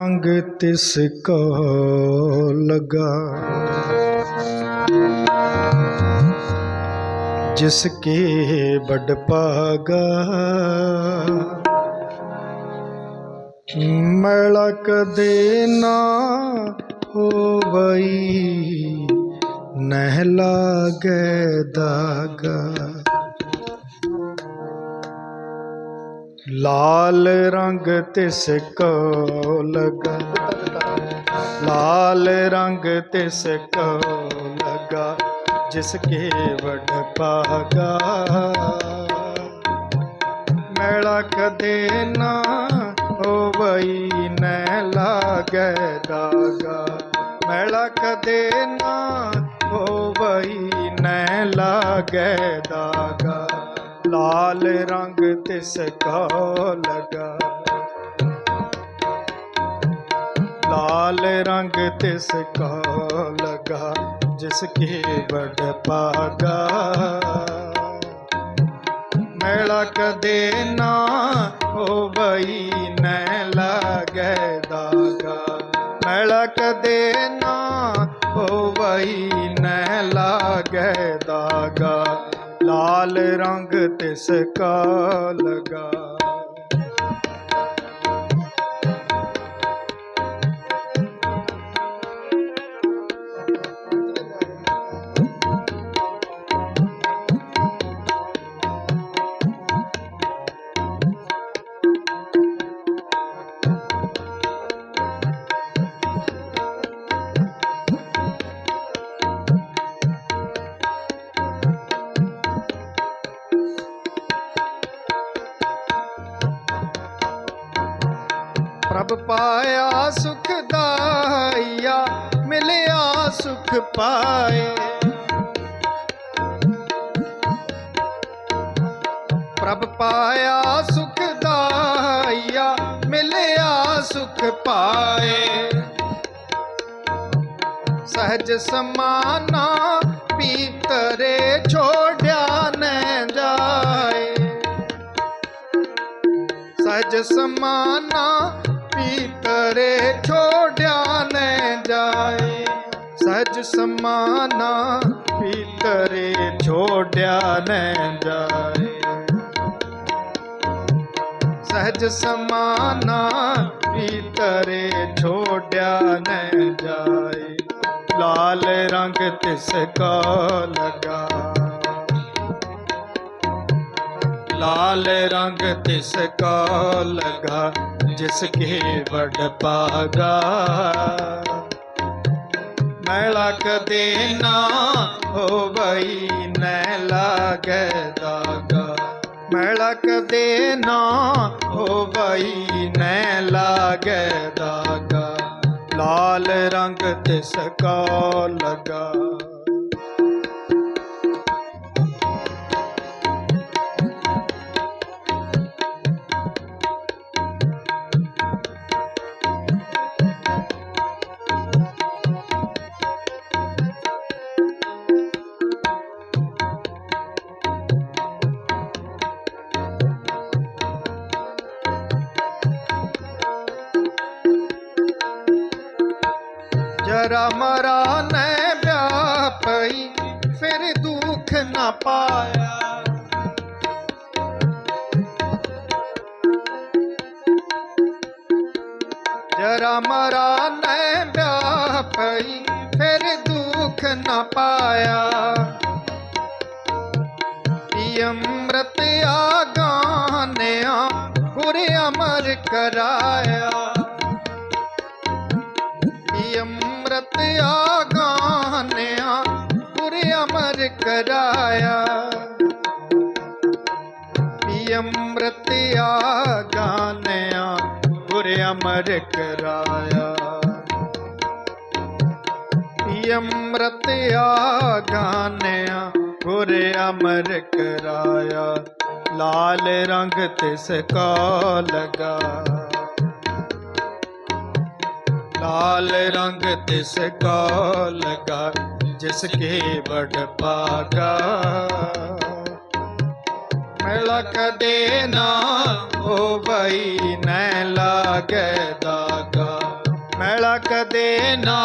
ਅੰਗ ਤਿਸ ਕੋ ਲਗਾ। ਜਿਸ ਕੇ ਬੜ ਪਾਗਾ ਮੈਲਾ ਕਦੇ ਨਾ ਹੋਵਈ, ਨਹਿ ਲਾਗੈ ਦਾਗਾ। ਲਾਲ ਰੰਗ ਤਿਸ ਕੋ ਲਗਾ। ਲਾਲ ਰੰਗ ਤਿਸ ਕੋ ਲਗਾ, ਜਿਸ ਕੇ ਵਡ ਪਾਗਾ ਮੈਲਾ ਕਦੇ ਨਾ ਹੋਵਈ ਨੈ ਲਾਗੈ ਦਾਗਾ। ਮੈਲਾ ਕਦੇ ਨਾ ਹੋਵਈ ਨੈ ਲਾਗੈ ਦਾਗਾ। ਲਾਲ ਰੰਗ ਤਿਸ ਕੋ ਲਗਾ। ਲਾਲ ਰੰਗ ਤਿਸ ਕੋ ਲਗਾ, ਜਿਸ ਕੇ ਬੜ ਪਾਗਾ ਮੈਲਾ ਕਦੇ ਨਾ ਹੋਵਈ ਨੈ ਲਾਗੈ ਦਾਗਾ। ਮੈਲਾ ਕਦੇ ਨਾ ਹੋਵਈ ਨੈ ਲਾਗੈ ਦਾਗਾ। ਲਾਲ ਰੰਗ ਤਿਸ ਕਾ ਲਗਾ। ਪਾਏ। ਪ੍ਰਭ ਪਾਇਆ ਸੁਖ ਦਾਇਆ, ਮਿਲਿਆ ਸੁਖ ਪਾਏ। ਸਹਜ ਸਮਾਨਾ ਪੀਤਰੇ ਛੋੜਿਆ ਨੈ ਜਾਏ। ਸਜ ਸਮਾਨਾ ਪੀਤਰੇ ਸਜ ਸਮਾਨਾ ਪੀਤਰੇ ਛੋੜਿਆ ਨੈ ਜਾਏ। ਸਹਜ ਸਮਾਨਾ ਪੀਤਰੇ ਛੋੜਿਆ ਨੈ ਜਾਏ। ਲਾਲ ਰੰਗ ਤਿਸ ਕੋ ਲਗਾ। ਲਾਲ ਰੰਗ ਤਿਸ ਕਾ ਲਗਾ, ਜਿਸ ਕੇ ਵਡ ਪਾਗਾ। ਮੈਲਾ ਕਦੇ ਨਾ ਹੋਵਈ ਨੈ ਲਾਗੈ ਦਾਗਾ ਮੈਲਾ ਕਦੇ ਨਾ ਹੋਵਈ ਨੈ ਲਾਗੈ ਦਾਗਾ ਲਾਲ ਰੰਗ ਤਿਸ ਕਾ ਲਗਾ ਫਿਰ ਦੁੱਖ ਨਾ ਪਾਇਆ। ਜਰਾ ਮਰਾ ਨੈ ਵਿਆਪਈ ਫਿਰ ਦੁੱਖ ਨਾ ਪਾਇਆ। ਪੀ ਅੰਮ੍ਰਿਤ ਆਗਾਨਿਆ ਗੁਰ ਅਮਰ ਕਰਾਇਆ। ਪੀ ਅੰਮ੍ਰਿਤ ਆਗਾਨਿਆ ਅਮਰ ਕਰਾਇਆ ਪੀ ਅੰਮ੍ਰਿਤ ਆਗਾਨਿਆ ਗੁਰ ਅਮਰ ਕਰਾਇਆ ਪੀ ਅੰਮ੍ਰਿਤ ਆਗਾਨਿਆ ਗੁਰ ਅਮਰ ਕਰਾਇਆ ਲਾਲ ਰੰਗ ਤਿਸ ਕਾ ਲਗਾ ਲਾਲ ਰੰਗ ਤਿਸ ਕਾ ਲਗਾ ਜਿਸ ਕੇ ਬੜ ਪਾਗਾ। ਮੈਲਾ ਕਦੇ ਨਾ ਹੋਵਈ ਨੈ ਲਾਗੈ ਦਾਗਾ। ਮੈਲਾ ਕਦੇ ਨਾ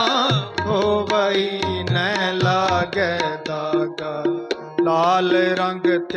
ਹੋਵਈ ਨੈ ਲਾਗੈ ਦਾਗਾ। ਲਾਲ ਰੰਗ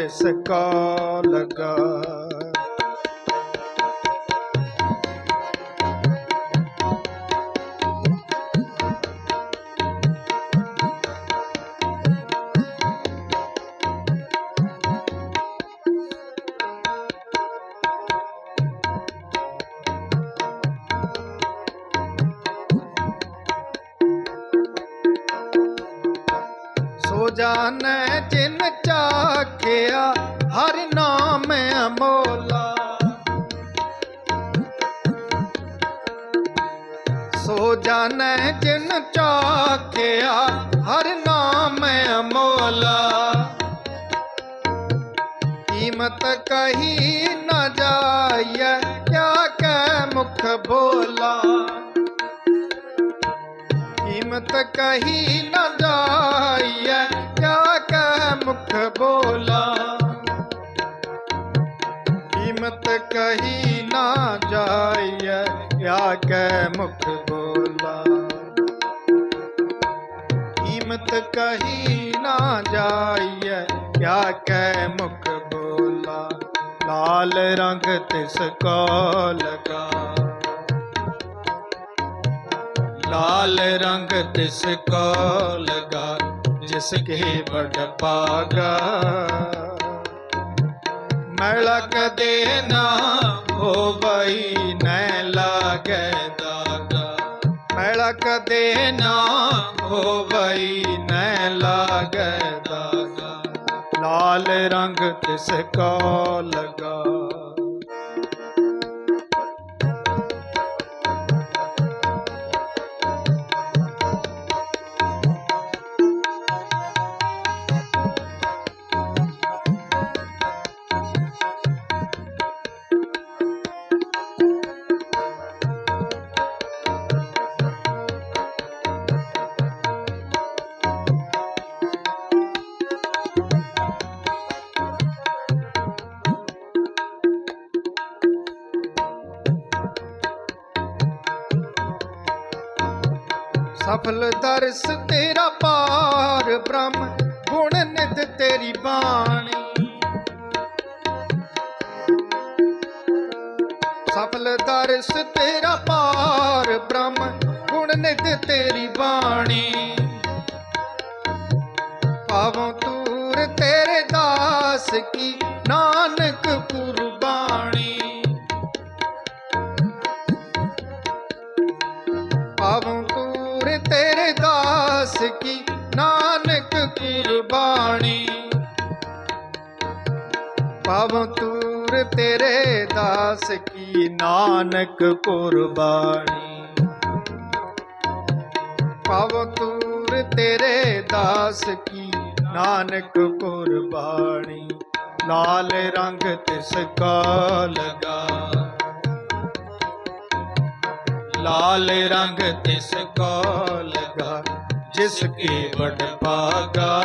ਜਾਣੈ ਜਿਨ ਚਾਖਿਆ, ਹਰ ਨਾਮ ਅਮੋਲਾ। ਕੀਮਤ ਕਹੀ ਨਾ ਜਾਈਐ, ਕਿਆ ਕੈ ਮੁਖ ਬੋਲਾ। ਕੀਮਤ ਕਹੀ ਨ ਜਾਈਐ, ਕਿਆ ਕੈ ਮੁਖ ਬੋਲਾ। ਕੀਮਤ ਕਹੀ ਨ ਜਾਈਐ ਕਿਆ ਕੈ ਮੁਖ ਬੋਲਾ। ਕੀਮਤ ਕਹੀ ਨਾ ਜਾਈਐ ਕਿਆ ਕੈ ਮੁਖ ਬੋਲਾ। ਲਾਲ ਰੰਗ ਤਿਸ ਕੋ ਲਗਾ ਲਾਲ ਰੰਗ ਤਿਸ ਕੋ ਲਗਾ ਜਿਸ ਕੇ ਬੜ ਪਾਗਾ। ਮੈਲਾ ਕਦੇ ਨਾ ਹੋਵਈ ਨੈ ਲਾਗੈ ਮੈਲਾ ਕਦੇ ਨਾ ਹੋਵਈ ਨੈ ਲਾਗੈ ਦਾਗਾ ਲਾਲ ਰੰਗ ਤਿਸ ਕੋ ਲਗਾ। ਸਫਲ ਦਰਸ ਤੇਰਾ ਪਾਰ ਬ੍ਰਹਮ, ਗੁਣ ਨਿਤ ਤੇਰੀ ਬਾਣੀ। ਸਫਲ ਦਰਸ ਤੇਰਾ ਪਾਰ ਬ੍ਰਹਮ, ਗੁਣ ਨਿਤ ਤੇਰੀ ਬਾਣੀ। ਪਾਵੋਂ ਤੂਰ ਤੇਰੇ ਦਾਸ ਕੀ ਨਾਨਕ ਕੁਰਬਾਨੀ। ਪਾਵੋਂ ਤੇਰੇ ਦਾਸ ਕੀ ਨਾਨਕ ਕੁਰਬਾਨੀ ਪਾਵੋਂ ਤੂਰ ਤੇਰੇ ਦਾਸ ਕੀ ਨਾਨਕ ਕੁਰਬਾਨੀ। ਪਾਵੋਂ ਤੂਰ ਤੇਰੇ ਦਾਸ ਕੀ ਨਾਨਕ ਕੁਰਬਾਨੀ। ਲਾਲ ਰੰਗ ਤਿਸ ਕਾ ਲਗਾ। ਲਾਲ ਰੰਗ ਤਿਸ ਕੋ ਲਗਾ ਜਿਸ ਕੇ ਬੜ ਭਾਗਾ।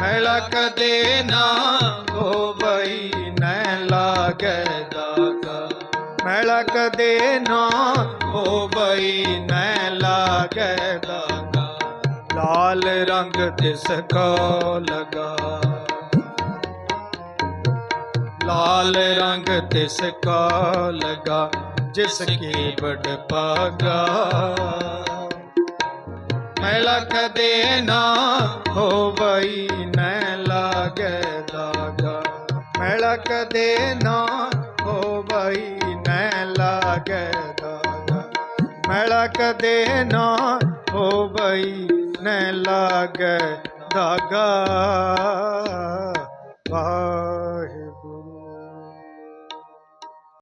ਮੈਲਾ ਕਦੇ ਨਾ ਹੋਵਈ ਨੈ ਲਾਗੈ ਦਾਗਾ। ਮੈਲਾ ਕਦੇ ਨਾ ਹੋਵਈ ਨੈ ਲਾਗੈ ਦਾਗਾ। ਲਾਲ ਰੰਗ ਤਿਸ ਕੋ ਲਗਾ ਲਾਲ ਰੰਗ ਤਿਸ ਜਿਸ ਕੇ ਬੜ ਪਾਗਾ ਮੈਲਾ ਕਦੇ ਨਾ ਹੋਵਈ ਨੈ ਲਾਗੈ ਦਾਗਾ। ਮੈਲਾ ਕਦੇ ਨਾ ਹੋਵਈ ਨੈ ਲਾਗੈ ਦਾਗਾ। ਮੈਲਾ ਕਦੇ ਨਾ ਹੋਵਈ ਨੈ ਲਾਗੈ ਦਾਗਾ। ਵਾਹਿ